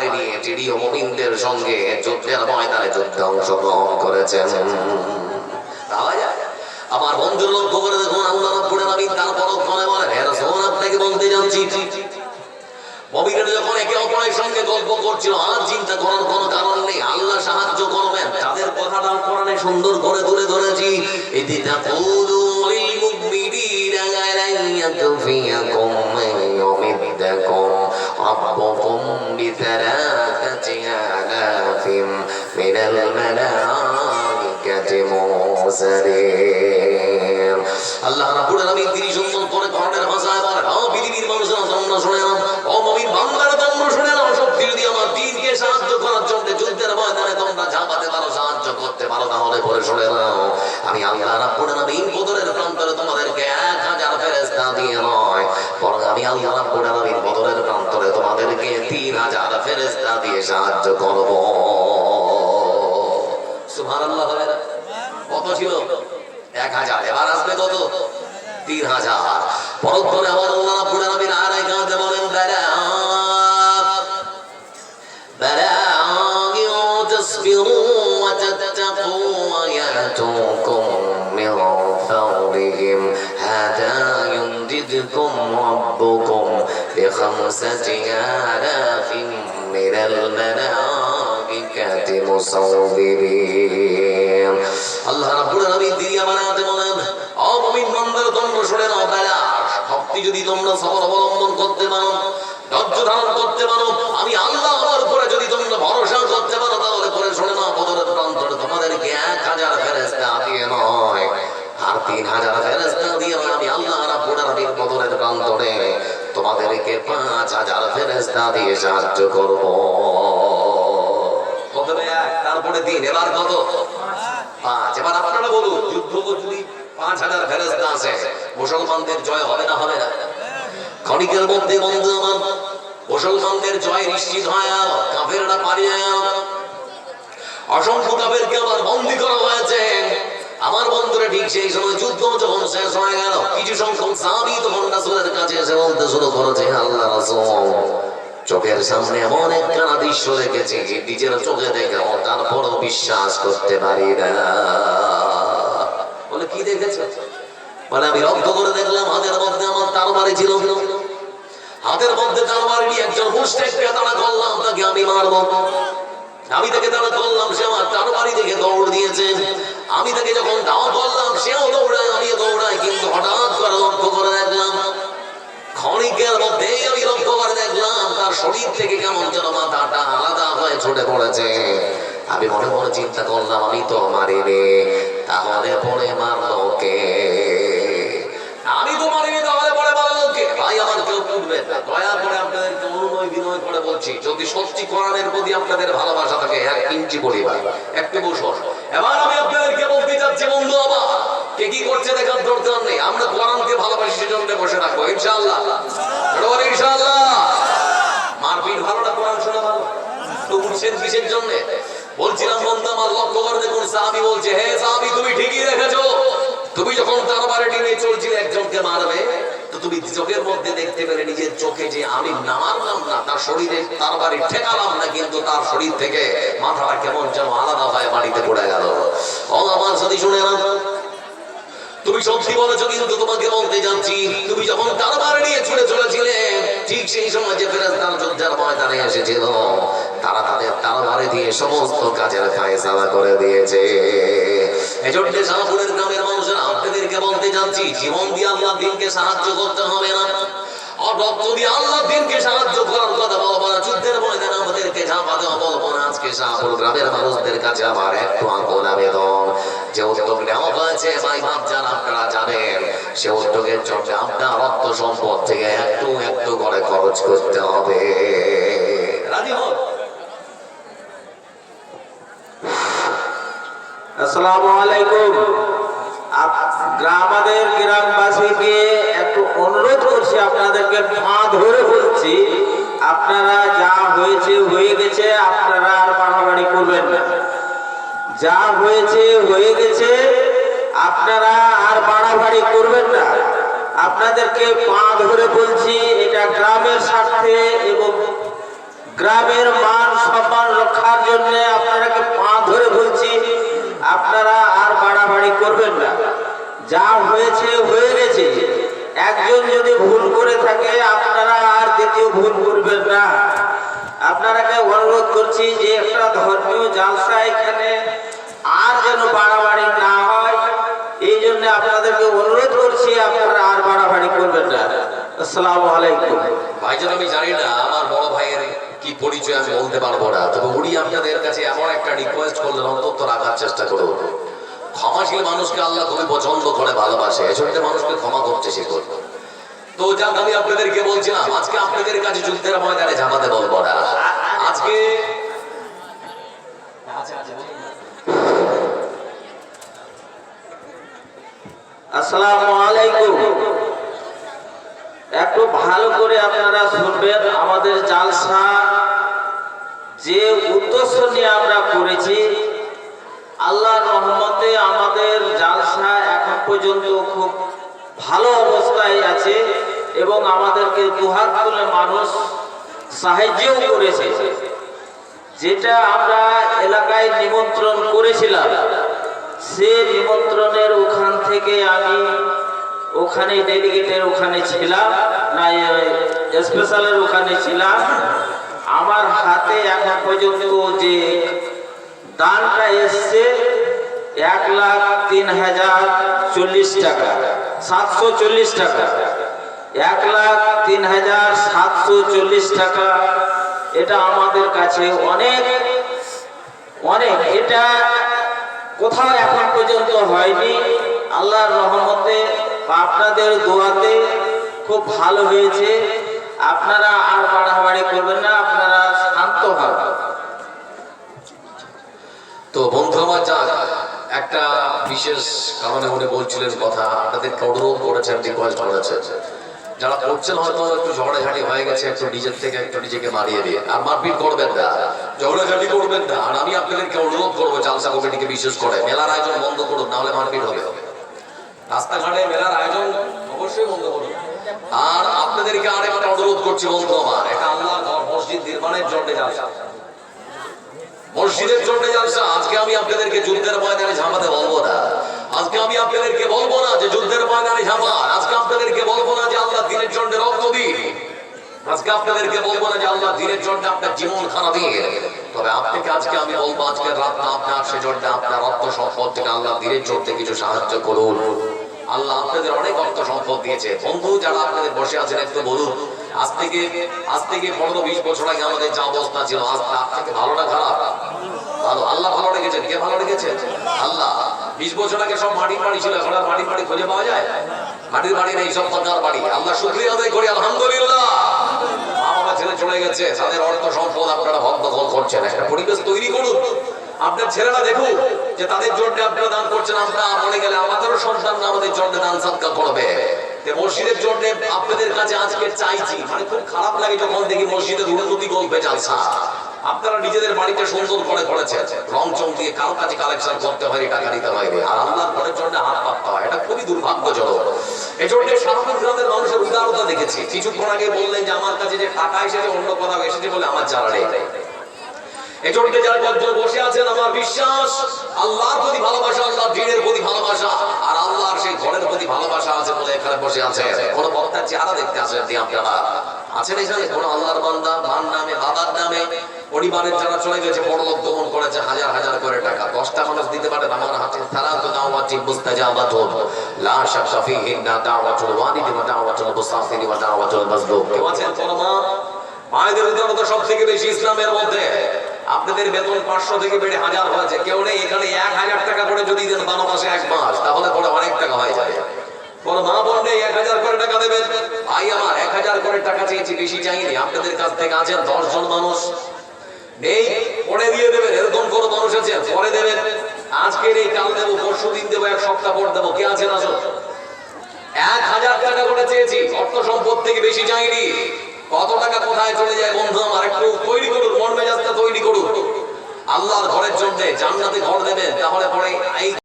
তরবারে নিয়ে টিডি মুমিনদের সঙ্গে যুদ্ধের ময়দানে যুদ্ধে অংশগ্রহণ করেছেন। আমার বন্ধুর লক্ষ্য করে দেখুন, আল্লাহ রাব্বুল আলামিন তারপরও করে বলেন হে রাসূল, আপনাকে বলতে যাচ্ছি। মমিনের যখন একে অপরের সঙ্গে গল্প করছিল আর চিন্তা করার কোনো কারণ নেই, আল্লাহ সাহায্য করবেন। তাদের কথাটা কোরআনে সুন্দর করে তুলে ধরেছি। এতে তাকুলু লিল মুমিনিনা লান ইয়াকফিয়াকুম ইউমিদ্দাকুম রাব্বুকুম বিথালাথাতি আলাফিম মিনাল মালাইকাতি মুরসালিন আল্লাহ রাব্বুল আলামিন তিনি সুন্দর করে কোরআনের ভাষায় বলেন, ও পৃথিবীর মানুষরা, তোমরা শুনে নাও। ও মুমিন বান্দারা, তোমরা শুনে নাও শক্তি। যদি আমার দিনকে সাহায্য করার জন্য যুদ্ধের ময়দানে তোমরা ঝাঁপাতে পারো সাহায্য করতে পারো, তাহলে পরে শুনে নাও। আমি আল্লাহ রাব্বুল আলামিন বদরের প্রান্তরে তোমাদেরকে এক হাজার ফেরেশতা দিয়ে নয় বরং আমি আল্লাহ রাব্বুল আলামিন, বদরের প্রান্তরে তোমাদেরকে তিন হাজার ফেরেশতা দিয়ে সাহায্য করব। সুবহানাল্লাহ? কত ছিল? এক হাজার। এবার আসবে কত? তিন হাজার। পরক্ষণে আমার আল্লাহ রাব্বুল আলামিন আর এক বলেন বেলা বেলা بخمسة آلاف من الملائكة مصورين আল্লাহ রাব্বুল আলামিন দিয়ে বানাতে বলেন অমুমিন বান্দার তোমরা শুনে নাও বেলা শক্তি যদি তোমরা সবর অবলম্বন করতে পারো ধৈর্য ধারণ করতে পারো আমি আল্লাহ আমার উপরে যদি তোমরা ভরসা করতে পারো তাহলে করে শুনে নাও বদরের প্রান্তরে তোমাদেরকে এক হাজার ফেরেস্তা তোমাদেরকে পাঁচ হাজার ফেরেস্তা দিয়ে সাহায্য করব। তারপরে তিন, এবার কত? পাঁচ। এবার আপনারা বলুন, যুদ্ধ যদি পাঁচ হাজার ফেরেস্তা আছে। মুসলমানদের জয় হবে না হবে না? মধ্যে বন্ধু আমার মুসলমানদের জয় নিশ্চিত হয় আর কাফেররা পালিয়ে অসংখ্য কাফেরকে আবার বন্দী করা হয়েছে। আমার বন্ধুরা ঠিক সেই সময় যুদ্ধ যখন শেষ হয়ে গেল, কিছু সংখ্যক সাহাবী তখন রাসূলের কাছে এসে বলতে শুরু করেছে আল্লাহ রাসূল, চোখের সামনে এমন একখানা দৃশ্য দেখেছি, নিজের চোখে দেখে তারপরও বিশ্বাস করতে পারি না। বলে, কি দেখেছ? বলে, আমি লক্ষ্য করে দেখলাম, হাতের মধ্যে আমার তারবারি ছিল। হাতের মধ্যে তারবারি নিয়ে একজন মুশরিককে তাড়া করলাম, তাকে আমি মারব। আমি তাকে তাড়া করলাম সে আমার তারবারি থেকে দৌড় দিয়েছে। আমি তাকে যখন দাও করলাম সেও দৌড়ায়, আমিও দৌড়াই, কিন্তু হঠাৎ করে লক্ষ্য করে দেখলাম, ক্ষণিকের মধ্যেই আমি লক্ষ্য করে দেখলাম, তার শরীর থেকে কেমন যেন মাথাটা আলাদা হয়ে ছুটে পড়েছে। আমি মনে মনে চিন্তা করলাম, আমি তো মারিনি তাহলে পরে মারলো কে আমি তো মারিনি তাহলে পরে মারলো কে ভাই, আমার কেউ না দয়া করে আপনাদেরকে অনুনয় বিনয় করে বলছি, যদি সত্যি কোরআনের প্রতি আপনাদের ভালোবাসা থাকে, এক ইঞ্চি পরিবার একটু বসুন। এবার আমি আপনাদেরকে বলতে চাচ্ছি, বন্ধু আমার, কে কি করছে দেখার দরকার নেই। আমরা কোরআনকে ভালোবাসি, সেজন্য বসে রাখব ইনশাআল্লাহ। ইনশাআল্লাহ। মারপিট ভালো না কোরআন শোনা ভালো? তো উঠছেন কিসের জন্য? বলছিলাম, বন্ধু আমার, লক্ষ্য করে দেখুন, সাহাবি বলছে, হে সাহাবি, তুমি ঠিকই রেখেছো তুমি যখন তারবারে টিনে চলছিলে একজনকে মারবে তো তুমি চোখের মধ্যে দেখতে পেলে নিজের চোখে যে আমি না মারলাম না, তার শরীরে তারবারে ঠেকালাম না, কিন্তু তার শরীর থেকে মাথাটা কেমন যেন আলাদা হয়ে বাড়িতে পড়ে গেল। আমার সাথে শুনে না তুমি সত্যি বলেছ কিন্তু তোমাকে বলতে যাচ্ছি, তুমি যখন তারবার নিয়ে ছুটে চলেছিলে, ঠিক সেই সময় যে ফেরেস্তার যোদ্ধার ময়দানে এসেছিল। তারা তাদের তারবারে দিয়ে সমস্ত কাজের ফায়সালা করে দিয়েছে। এজন্য শাহপুরের গ্রামের মানুষেরা, আপনাদেরকে বলতে যাচ্ছি, জীবন দিয়ে আল্লাহ দিনকে সাহায্য করতে হবে না। রক্ত দিয়ে আল্লাহ দিনকে সাহায্য করার কথা বলব না যুদ্ধের ময়দানে আমাদেরকে ঝাঁপাতে বলব না। আজকে শাহপুর গ্রামের মানুষদের কাছে আমার একটু আকুল আবেদন যে উদ্যোগ নেওয়া হয়েছে, ভাই ভাব যান আপনারা জানেন, সে উদ্যোগের জন্য আপনার রক্ত সম্পদ থেকে একটু একটু করে খরচ করতে হবে। রাজি হন? আসসালামু আলাইকুম। আমাদের গ্রামবাসীকে একটু অনুরোধ করছি আপনাদেরকে পা ধরে বলছি, আপনারা যা হয়েছে হয়ে গেছে, আপনারা আর বাড়াবাড়ি করবেন না। যা হয়েছে হয়ে গেছে, আপনারা আর বাড়াবাড়ি করবেন না। আপনাদেরকে পা ধরে বলছি, এটা গ্রামের স্বার্থে এবং গ্রামের মান সম্মান রক্ষার জন্য আপনারাকে পা ধরে বলছি বাড়াবাড়ি করবেন না। যা হয়েছে, হয়ে গেছে। একজন যদি ভুল করে থাকে, আপনারা আর দ্বিতীয় ভুল করবেন না। আপনারাকে অনুরোধ করছি যে একটা ধর্মীয় জালসা এখানে আর যেন বাড়াবাড়ি না হয়, এই জন্য আপনাদেরকে অনুরোধ করছি, আপনারা আর বাড়াবাড়ি করবেন না। আসসালামু আলাইকুম। ভাইজান, আমি জানি না, আমার বড় ভাইয়ের কি পরিচয় আমি বলতে পারব না। তবে উনি আপনাদের কাছে এমন একটা রিকোয়েস্ট করলেন, অন্তত রাখার চেষ্টা করুন। ক্ষমাশীল মানুষকে আল্লাহ খুবই পছন্দ করে ভালোবাসে। এজন্য মানুষকে ক্ষমা করতে শিখুন তো যাক, আমি আপনাদেরকে বলছিলাম, আজকে আপনাদের কাছে যুদ্ধের ময়দানে ঝামাতে বলব না। আজকে একটু ভালো করে আপনারা শুনবেন আমাদের জালসা। যে উদ্দেশ্য নিয়ে আমরা করেছি আল্লাহর রহমতে আমাদের জালসা এখন পর্যন্ত খুব ভালো অবস্থায় আছে এবং আমাদেরকে দুহাত তুলে মানুষ সাহায্যও করেছে। যেটা আমরা এলাকায় নিমন্ত্রণ করেছিলাম, সে নিমন্ত্রণের ওখান থেকে আমি ওখানে ডেলিগেটের ওখানে ছিলাম, না স্পেশালের ওখানে ছিলাম। আমার হাতে এখন পর্যন্ত যে দানটা এসছে এক লাখ তিন হাজার চল্লিশ টাকা, সাতশো চল্লিশ টাকা। এক লাখ তিন হাজার সাতশো চল্লিশ টাকা, এটা আমাদের কাছে অনেক অনেক। এটা কোথাও এখন পর্যন্ত হয়নি। আল্লাহর রহমতে আপনাদের দোয়াতে খুব ভালো হয়েছে। আপনারা আর বাড়াবাড়ি করবেন না, আপনারা শান্ত হন। তো বন্ধু আমার যাক একটা বিশেষ কারণে উনি বলছিলেন কথা আপনাদেরকে অনুরোধ করেছেন রিকোয়েস্ট করেছেন। যারা করছেন হয়তো একটু ঝগড়াঝাটি হয়ে গেছে, একটু নিজের থেকে, একটু নিজেকে মারিয়ে দিয়ে। আর মারপিট করবেন না, ঝগড়াঝাটি করবেন না। আর আমি আপনাদেরকে অনুরোধ করব, জালসা কমিটিকে বিশেষ করে, মেলার আয়োজন বন্ধ করুন, নাহলে মারপিট হবে। রাস্তাঘাটে মেলার আয়োজন অবশ্যই বন্ধ করুন। আর আপনাদেরকে আরেকটা অনুরোধ করছি বন্ধু আমার, এটা আল্লাহ মসজিদ নির্মাণের জন্য জালসা মসজিদের জন্য জালসা আজকে আমি আপনাদেরকে যুদ্ধের ময়দানে ঝাঁপাতে বলব না। আজকে আমি আপনাদেরকে বলব না যে যুদ্ধের ময়দানে ঝাঁপান। আজকে আপনাদেরকে বলব না যে আল্লাহ দিনের জন্য রক্ত দিন। আজকে আপনাদেরকে বলব না যে আল্লাহ দিনের জন্য আপনার জীবন খানা দিয়ে তবে আপনাকে আজকে আমি বলব, আজকের রাতটা আপনার, সেজন্য আপনার অর্থ সম্পদ থেকে আল্লাহ দিনের জন্য কিছু সাহায্য করুন। আল্লাহ আপনাদের অনেক অর্থ সম্পদ দিয়েছে। বন্ধু, যারা আপনাদের বসে আছেন একটু বলুন, আজ থেকে আজ থেকে পনেরো বিশ বছর আগে আমাদের যা অবস্থা ছিল, আজ থেকে ভালো না খারাপ? ভালো। আল্লাহ ভালো রেখেছেন। কে ভালো রেখেছেন? আল্লাহ। বিশ বছর আগে সব মাটির বাড়ি ছিল, এখন আর মাটির বাড়ি খুঁজে পাওয়া যায়? মাটির বাড়ি নেই, সব পাকার বাড়ি। আল্লাহ শুক্রিয়া আদায় করি, আলহামদুলিল্লাহ। মা বাবা ছেলে চলে গেছে, তাদের অর্থ সম্পদ আপনারা ভক্ত করছেন। একটা পরিবেশ তৈরি করুন। আপনার ছেলেরা দেখুন যে তাদের জন্য আপনারা দান করছেন, আমরা মনে গেলে আমাদেরও সন্তান আমাদের জন্য দান সৎকার করবে। মসজিদের জন্য আপনাদের কাছে আজকে চাইছি মানে খুব খারাপ লাগে যখন দেখি মসজিদের উন্নতি গল্পে চালসা আপনারা নিজেদের বাড়িতে সুন্দর করে করেছেন। রং চং দিয়ে কারও কাছে কালেকশন করতে হয়, টাকা দিতে হয় আর আল্লাহর ঘরের জন্য হাত পাততে হয় এটা খুবই দুর্ভাগ্যজনক। এজন্য সাধারণ গ্রামের মানুষের উদারতা দেখেছি। কিছুক্ষণ আগে বললেন যে, আমার কাছে যে টাকা এসেছে, অন্য কোথাও এসেছে বলে আমার জানা নেই। এজন্য পরিবারের যারা চলে গেছে, বড় লোক দমন করেছে, হাজার হাজার করে টাকা। দশটা মানুষ দিতে পারে, আমার হাতে তারা তো কেউ আছেন? মায়েদের সব থেকে বেশি ইসলামের মধ্যে। আপনাদের বেতন পাঁচশো থেকে বেড়ে হাজার হয়েছে, কেউ নেই, এখানে এক হাজার টাকা করে যদি দেন বারো মাসে এক মাস, তাহলে পরে অনেক টাকা হয়ে জন মানুষ। আছে, পরে দেবেন। আজকে নেই, কাল দেবো, পরশু দিন দেবো, এক সপ্তাহ পর দেবো, কে এক হাজার করে চেয়েছি, অর্থ সম্পদ থেকে বেশি চাইনি। কত টাকা কোথায় চলে যায় বন্ধু আমার? একটু তৈরি করুন, মন মেজাজটা তৈরি করুন। আল্লাহর ঘরের জন্য জান্নাতে ঘর দেবেন, তাহলে পরে এই